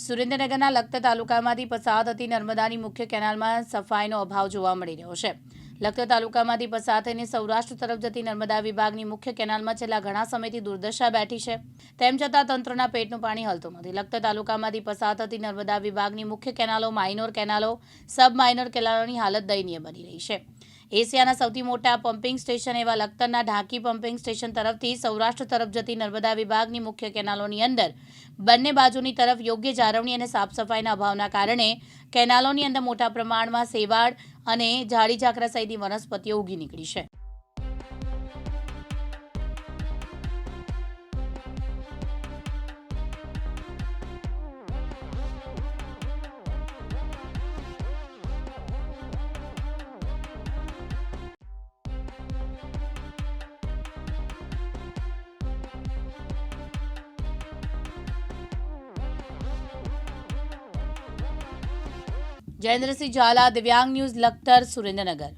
સુરેન્દ્રનગરના લખતર તાલુકામાંથી પસાર થતી નર્મદાની મુખ્ય કેનાલમાં સફાઈનો અભાવ જોવા મળી રહ્યો છે. લખતર તાલુકામાંથી પસાર થઈને સૌરાષ્ટ્ર તરફ જતી નર્મદા વિભાગની મુખ્ય કેનાલમાં છેલ્લા ઘણા સમયથી દુર્દશા બેઠી છે. તેમ છતાં તંત્રના પેટનું પાણી હલતું નથી. લખતર તાલુકામાંથી પસાર થતી નર્મદા વિભાગની મુખ્ય કેનાલો માઇનોર કેનાલો, સબ માઇનોર કેનાલોની હાલત દયનીય બની રહી છે. એશિયાના સૌથી મોટા પમ્પિંગ સ્ટેશન એવા લખતરના ઢાંકી પમ્પિંગ સ્ટેશન તરફથી સૌરાષ્ટ્ર તરફ જતી નર્મદા વિભાગની મુખ્ય કેનાલોની અંદર બંને બાજુની તરફ યોગ્ય જાળવણી અને સાફસફાઈના અભાવના કારણે કેનાલોની અંદર મોટા પ્રમાણમાં સેવાળ અને ઝાડી ઝાકરા સહિતની વનસ્પતિઓ ઉગી નીકળી છે. जयेंद्र सिंह झाला दिव्यांग न्यूज़ लखतर सुरेंद्रनगर।